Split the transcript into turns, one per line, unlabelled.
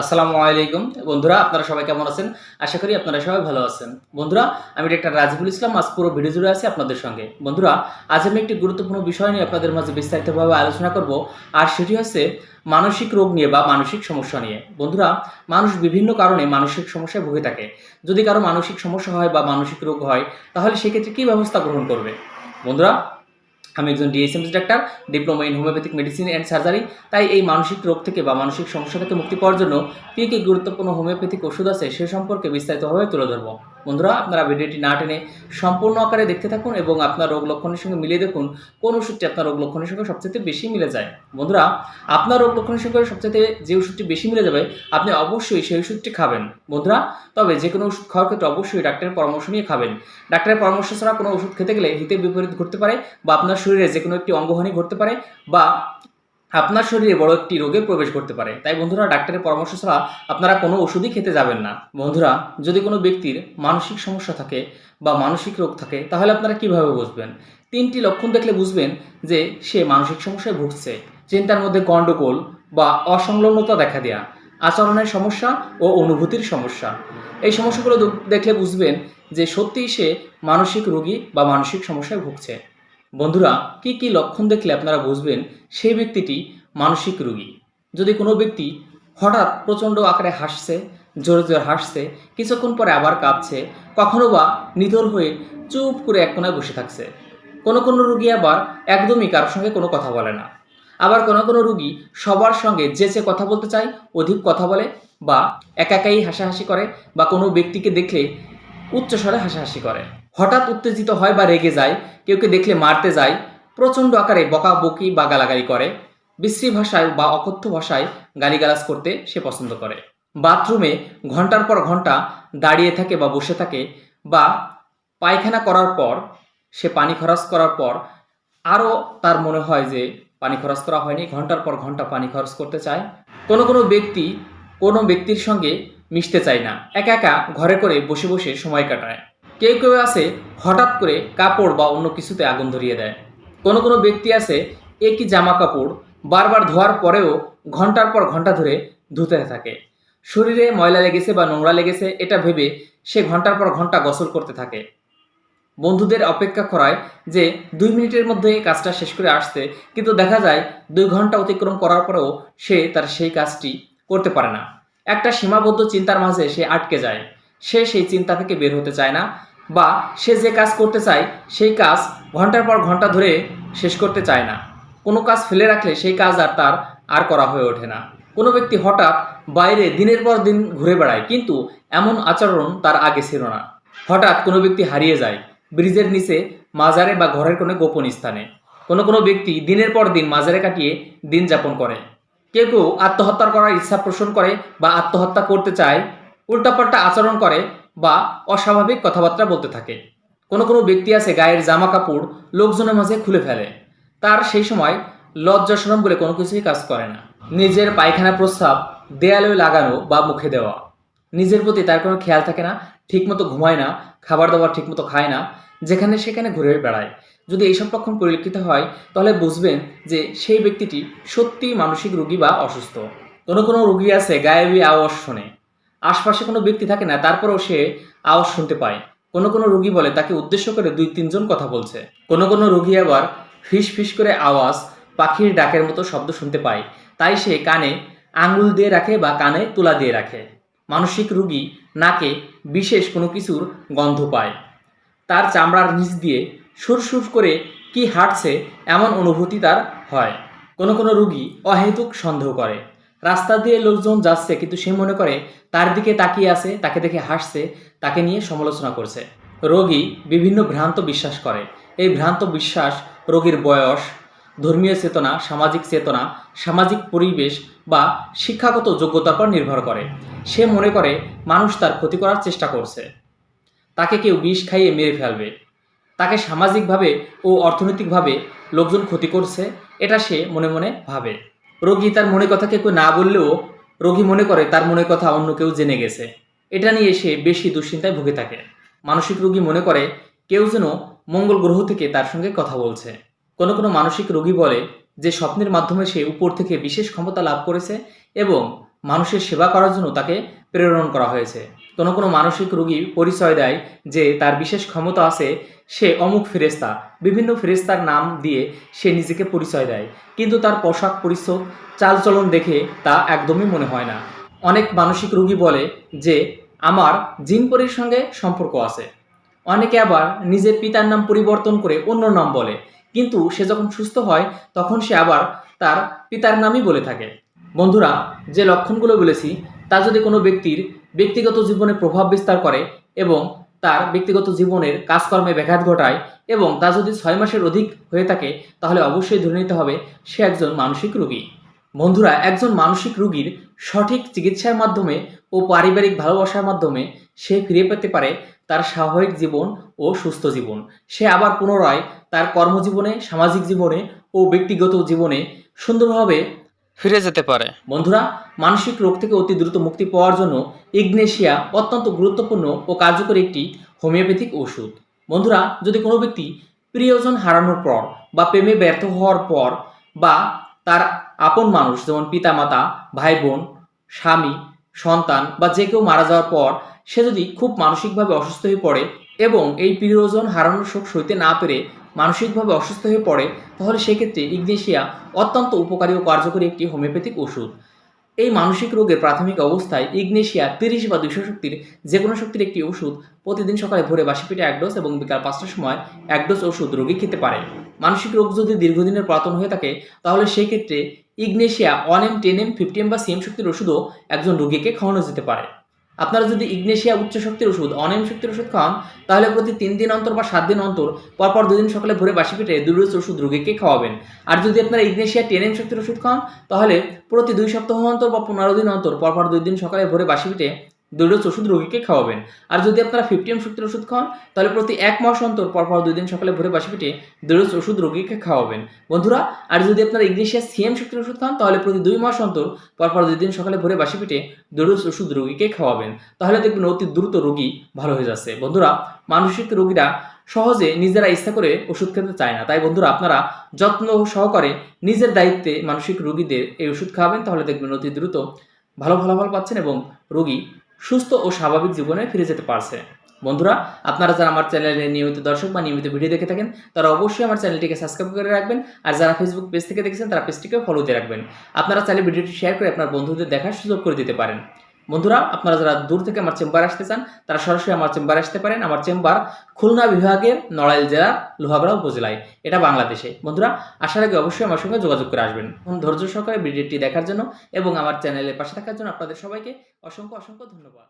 আসসালামু আলাইকুম। বন্ধুরা, আপনারা সবাই কেমন আছেন? আশা করি আপনারা সবাই ভালো আছেন। বন্ধুরা, আমি ডাক্তার রাজিবুল ইসলাম, আজ পুরো ভিডিও জুড়ে আছি আপনাদের সঙ্গে। বন্ধুরা, আজ আমি একটি গুরুত্বপূর্ণ বিষয় নিয়ে আপনাদের মাঝে বিস্তারিতভাবে আলোচনা করব, আর সেটি হচ্ছে মানসিক রোগ নিয়ে বা মানসিক সমস্যা নিয়ে। বন্ধুরা, মানুষ বিভিন্ন কারণে মানসিক সমস্যায় ভুগে থাকে। যদি কারও মানসিক সমস্যা হয় বা মানসিক রোগ হয়, তাহলে সেক্ষেত্রে কী ব্যবস্থা গ্রহণ করবে? বন্ধুরা আমি একজন DSMC doctor diploma in homeopathic medicine and surgery তাই এই মানসিক রোগ থেকে বা মানসিক সমস্যা থেকে মুক্তি পাওয়ার জন্য কী কী গুরুত্বপূর্ণ হোমিওপ্যাথিক ওষুধ আছে সে সম্পর্কে বিস্তারিতভাবে তুলে ধরবো। বন্ধুরা, আপনারা ভিডিওটি না টেনে সম্পূর্ণ আকারে দেখতে থাকুন এবং আপনার রোগ লক্ষণের সঙ্গে মিলিয়ে দেখুন কোন ওষুধটি আপনার রোগ লক্ষণের সঙ্গে সবচেয়ে বেশি মিলে যায়। বন্ধুরা, আপনার রোগ লক্ষণের সঙ্গে সবচেয়ে যে ওষুধটি বেশি মিলে যাবে, আপনি অবশ্যই সেই ওষুধটি খাবেন। বন্ধুরা, তবে যে কোনো ওষুধ খাওয়ার ক্ষেত্রে অবশ্যই ডাক্তারের পরামর্শ নিয়ে খাবেন। ডাক্তারের পরামর্শ ছাড়া কোনো ওষুধ খেতে গেলে হিতে বিপরীত ঘটতে পারে বা আপনার শরীরে যে কোনো একটি অঙ্গহানি ঘটতে পারে বা আপনার শরীরে বড় একটি রোগে প্রবেশ করতে পারে। তাই বন্ধুরা, ডাক্তারের পরামর্শ ছাড়া আপনারা কোনো ওষুধই খেতে যাবেন না। বন্ধুরা, যদি কোনো ব্যক্তির মানসিক সমস্যা থাকে বা মানসিক রোগ থাকে, তাহলে আপনারা কীভাবে বুঝবেন? তিনটি লক্ষণ দেখলে বুঝবেন যে সে মানসিক সমস্যায় ভুগছে। চিন্তার মধ্যে গণ্ডগোল বা অসংলগ্নতা দেখা দেয়া, আচরণের সমস্যা ও অনুভূতির সমস্যা। এই সমস্যাগুলো দেখলে বুঝবেন যে সত্যিই সে মানসিক রোগী বা মানসিক সমস্যায় ভুগছে। বন্ধুরা, কি কি লক্ষণ দেখলে আপনারা বুঝবেন? সেই ব্যক্তিটি মানসিক রোগী। যদি কোনো ব্যক্তি হঠাৎ প্রচণ্ড আকারে হাসছে, জোরে জোরে হাসছে, কিছুক্ষণ পরে আবার কাঁপছে, কখনো বা নিধর হয়ে চুপ করে এক কোনায় বসে থাকছে, কোনো কোনো রুগী আবার একদমই কারোর সঙ্গে কোনো কথা বলে না। আবার কোনো কোনো রুগী সবার সঙ্গে যে যে কথা বলতে চায়, অধিক কথা বলে বা একা একাই হাসাহাসি করে বা কোনো ব্যক্তিকে দেখলে উচ্চস্বরে হাসাহাসি করে। হঠাৎ উত্তেজিত হয় বা রেগে যায় কেউকে দেখলে মারতে যায়, প্রচণ্ড আকারে বকাবকি বা গালাগালি করে। বিশ্রী ভাষায় বা অকথ্য ভাষায় গালিগালাজ করতে সে পছন্দ করে। বাথরুমে ঘণ্টার পর ঘণ্টা দাঁড়িয়ে থাকে বা বসে থাকে বা পায়খানা করার পর, সে পানি খরচ করার পর আরও তার মনে হয় যে পানি খরচ করা হয়নি, ঘণ্টার পর ঘণ্টা পানি খরচ করতে চায়। কোনো কোনো ব্যক্তি কোনো ব্যক্তির সঙ্গে মিশতে চায় না। একা একা ঘরে করে বসে বসে সময় কাটায়। কেউ কেউ আছে, হঠাৎ করে কাপড় বা অন্য কিছুতে আগুন ধরিয়ে দেয়। কোনো কোনো ব্যক্তি আছে, একই জামা কাপড় বারবার ধোয়ার পরেও ঘণ্টার পর ঘণ্টা ধরে ধুতে থাকে। শরীরে ময়লা লেগেছে বা নোংরা লেগেছে, এটা ভেবে সে ঘণ্টার পর ঘণ্টা গোসল করতে থাকে। বন্ধুদের অপেক্ষা করায় যে, দুই মিনিটের মধ্যে কাজটা শেষ করে আসতে কিন্তু দেখা যায় দুই ঘণ্টা অতিক্রম করার পরেও সে তার সেই কাজটি করতে পারে না। একটা সীমাবদ্ধ চিন্তার মাঝে সে আটকে যায়। সে সেই চিন্তা থেকে বের হতে চায় না। বা সে যে কাজ করতে চায়, সেই কাজ ঘণ্টার পর ঘণ্টা ধরে শেষ করতে চায় না। কোনো কাজ ফেলে রাখলে সেই কাজ আর তার আর করা হয়ে ওঠে না। কোনো ব্যক্তি হঠাৎ বাইরে দিনের পর দিন ঘুরে বেড়ায়, কিন্তু এমন আচরণ তার আগে ছিল না। হঠাৎ কোনো ব্যক্তি হারিয়ে যায়, ব্রিজের নিচে, মাজারে বা ঘরের কোনো গোপন স্থানে। কোনো কোনো ব্যক্তি দিনের পর দিন মাজারে কাটিয়ে দিন যাপন করে। কেউ কেউ আত্মহত্যা করার ইচ্ছা পোষণ করে বা আত্মহত্যা করতে চায়, উল্টাপাল্টা আচরণ করে বা অস্বাভাবিক কথাবার্তা বলতে থাকে। কোনো কোনো ব্যক্তি আছে গায়ের জামা কাপড় লোকজনের মাঝে খুলে ফেলে। তার সেই সময় লজ্জা শরম বলে কোনো কিছুই কাজ করে না। নিজের পায়খানা প্রস্রাব দেয়ালে লাগানো বা মুখে দেওয়া। নিজের প্রতি তার কোনো খেয়াল থাকে না, ঠিকমতো ঘুমায় না, খাবার দাবার ঠিকমতো খায় না, যেখানে সেখানে ঘুরে বেড়ায়। যদি এইসব লক্ষণ পরিলক্ষিত হয়, তাহলে বুঝবেন যে সেই ব্যক্তিটি সত্যিই মানসিক রোগী বা অসুস্থ। কোনো কোনো রোগী আছে গায়েবী আওয়াজ শোনে। আশপাশে কোনো ব্যক্তি থাকে না, তারপরেও সে আওয়াজ শুনতে পায়। কোনো কোনো রোগী বলে, তাকে উদ্দেশ্য করে দুই তিনজন কথা বলছে। কোনো কোনো রোগী আবার ফিস ফিস করে আওয়াজ, পাখির ডাকের মতো শব্দ শুনতে পায়। তাই সে কানে আঙুল দিয়ে রাখে বা কানে তুলা দিয়ে রাখে। মানসিক রুগী নাকে বিশেষ কোনো কিছুর গন্ধ পায়। তার চামড়ার নিচ দিয়ে সুরসুর করে কি হাঁটছে এমন অনুভূতি তার হয়। কোনো কোনো রুগী অহেতুক সন্দেহ করে। রাস্তা দিয়ে লোকজন যাচ্ছে, কিন্তু সে মনে করে তার দিকে তাকিয়ে আছে, তাকে দেখে হাসছে, তাকে নিয়ে সমালোচনা করছে। রোগী বিভিন্ন ভ্রান্ত বিশ্বাস করে। এই ভ্রান্ত বিশ্বাস রোগীর বয়স, ধর্মীয় চেতনা, সামাজিক চেতনা, সামাজিক পরিবেশ বা শিক্ষাগত যোগ্যতার পর নির্ভর করে। সে মনে করে মানুষ তার ক্ষতি করার চেষ্টা করছে। তাকে কেউ বিষ খাইয়ে মেরে ফেলবে। তাকে সামাজিকভাবে ও অর্থনৈতিকভাবে লোকজন ক্ষতি করছে, এটা সে মনে মনে ভাবে। রোগী তার মনে কথাকে কেউ না বললেও রোগী মনে করে তার মনে কথা অন্য কেউ জেনে গেছে। এটা নিয়ে সে বেশি দুশ্চিন্তায় ভুগে থাকে। মানসিক রোগী মনে করে কেউ যেন মঙ্গল গ্রহ থেকে তার সঙ্গে কথা বলছে। কোনো কোনো মানসিক রোগী বলে যে স্বপ্নের মাধ্যমে সে উপর থেকে বিশেষ ক্ষমতা লাভ করেছে এবং মানুষের সেবা করার জন্য তাকে প্রেরণ করা হয়েছে। কোনো কোনো মানসিক রোগী পরিচয় দেয় যে তার বিশেষ ক্ষমতা আছে সে অমুক ফেরেস্তা বিভিন্ন ফেরেস্তার নাম দিয়ে সে নিজেকে পরিচয় দেয়। কিন্তু তার পোশাক পরিচ্ছদ, চালচলন দেখে তা একদমই মনে হয় না। অনেক মানসিক রোগী বলে যে, আমার জিনপরির সঙ্গে সম্পর্ক আছে। অনেকে আবার নিজের পিতার নাম পরিবর্তন করে অন্য নাম বলে। কিন্তু সে যখন সুস্থ হয়, তখন সে আবার তার পিতার নামই বলে থাকে। বন্ধুরা, যে লক্ষণগুলো বলেছি, তা যদি কোনো ব্যক্তির ব্যক্তিগত জীবনে প্রভাব বিস্তার করে এবং তার ব্যক্তিগত জীবনের কাজকর্মে ব্যাঘাত ঘটায় এবং তা যদি ছয় মাসের অধিক হয়ে থাকে, তাহলে অবশ্যই ধরে নিতে হবে সে একজন মানসিক রোগী। বন্ধুরা, একজন মানসিক রোগীর সঠিক চিকিৎসার মাধ্যমে ও পারিবারিক ভালোবাসার মাধ্যমে সে ফিরে পেতে পারে তার স্বাভাবিক জীবন ও সুস্থ জীবন। সে আবার পুনরায় তার কর্মজীবনে, সামাজিক জীবনে ও ব্যক্তিগত জীবনে সুন্দরভাবে ফিরে যেতে পারে। বন্ধুরা, মানসিক রোগ থেকে অতি দ্রুত মুক্তি পাওয়ার জন্য ইগনেশিয়া অত্যন্ত গুরুত্বপূর্ণ ও কার্যকরী একটি হোমিওপ্যাথিক ওষুধ। বন্ধুরা, যদি কোনো ব্যক্তি প্রিয়জন হারানোর পর বা প্রেমে ব্যর্থ হওয়ার পর বা তার আপন মানুষ যেমন পিতামাতা ভাই বোন স্বামী, সন্তান বা যে কেউ মারা যাওয়ার পর সে যদি খুব মানসিকভাবে অসুস্থ হয়ে পড়ে এবং এই প্রিয়জন হারানোর শোক সইতে না পেরে মানসিকভাবে অসুস্থ হয়ে পড়ে, তাহলে সেক্ষেত্রে ইগনেশিয়া অত্যন্ত উপকারী ও কার্যকরী একটি হোমিওপ্যাথিক ওষুধ। এই মানসিক রোগের প্রাথমিক অবস্থায় ইগনেশিয়া তিরিশ বা দুইশো শক্তির যে কোনো শক্তির একটি ওষুধ প্রতিদিন সকালে ভোরে বাসি পেটে এক ডোজ এবং বিকাল পাঁচটার সময় এক ডোজ ওষুধ রোগী খেতে পারে। মানসিক রোগ যদি দীর্ঘদিনের পুরাতন হয়ে থাকে, তাহলে সেক্ষেত্রে Ignatia one M, ten M, fifty M বা সিএম শক্তির ওষুধও একজন রোগীকে খাওয়ানো যেতে পারে। আপনারা যদি ইগনেশিয়া উচ্চ শক্তির ওষুধ, অনিয়ম শক্তির ওষুধ খান, তাহলে প্রতি তিন দিন অন্তর বা সাত দিন অন্তর, পরপর দুদিন সকালে ভোরে বাসি পেটে দুই ওষুধ রোগীকে খাওয়াবেন। আর যদি আপনারা ইগনেশিয়া টেন এম শক্তির ওষুধ খান, তাহলে প্রতি দুই সপ্তাহ অন্তর বা পনেরো দিন অন্তর, পরপর দুই দিন সকালে ভোরে বাসি পেটে দুই ডোজ ওষুধ রোগীকে খাওয়াবেন। আর যদি আপনারা ফিফটি এম শক্তির ওষুধ খান, তাহলে প্রতি এক মাস অন্তর পরপর দুই দিন সকালে ভোরে বাসি পেটে দুই ডোজ ওষুধ রোগীকে খাওয়াবেন। বন্ধুরা, আর যদি আপনারা ইগনেশিয়া সিএম শক্তির ওষুধ খান, তাহলে প্রতি দুই মাস অন্তর পরপর দুই দিন সকালে ভোরে বাসি পেটে দুই ডোজ ওষুধ রোগীকে খাওয়াবেন। তাহলে দেখবেন অতি দ্রুত রোগী ভালো হয়ে যাচ্ছে। বন্ধুরা, মানসিক রোগীরা সহজে নিজেরা ইচ্ছা করে ওষুধ খেতে চায় না। তাই বন্ধুরা, আপনারা যত্ন সহকারে নিজের দায়িত্বে মানসিক রোগীদের এই ওষুধ খাওয়াবেন। তাহলে দেখবেন অতি দ্রুত ভালো ফলাফল পাচ্ছেন এবং রোগী সুস্থ ও স্বাভাবিক জীবনে ফিরে যেতে পারছে। বন্ধুরা, আপনারা যারা আমার চ্যানেলে নিয়মিত দর্শক বা নিয়মিত ভিডিও দেখে থাকেন, তারা অবশ্যই আমার চ্যানেলটিকে সাবস্ক্রাইব করে রাখবেন, আর যারা ফেসবুক পেজ থেকে দেখেছেন, তারা পেজটিকে ফলো দিয়ে রাখবেন। আপনারা চাইলে ভিডিওটি শেয়ার করে আপনার বন্ধুদের দেখার সুযোগ করে দিতে পারেন। বন্ধুরা, আপনারা যারা দূর থেকে আমার চেম্বার আসতে চান, তারা সরাসরি আমার চেম্বার আসতে পারেন। আমার চেম্বার খুলনা বিভাগের নড়াইল জেলার লোহাগড়া উপজেলায়। এটা বাংলাদেশে। বন্ধুরা আসার আগে অবশ্যই আমার সঙ্গে যোগাযোগ করে আসবেন। ধৈর্য সহকারে ভিডিওটি দেখার জন্য এবং আমার চ্যানেলের পাশে থাকার জন্য আপনাদের সবাইকে অসংখ্য অসংখ্য ধন্যবাদ।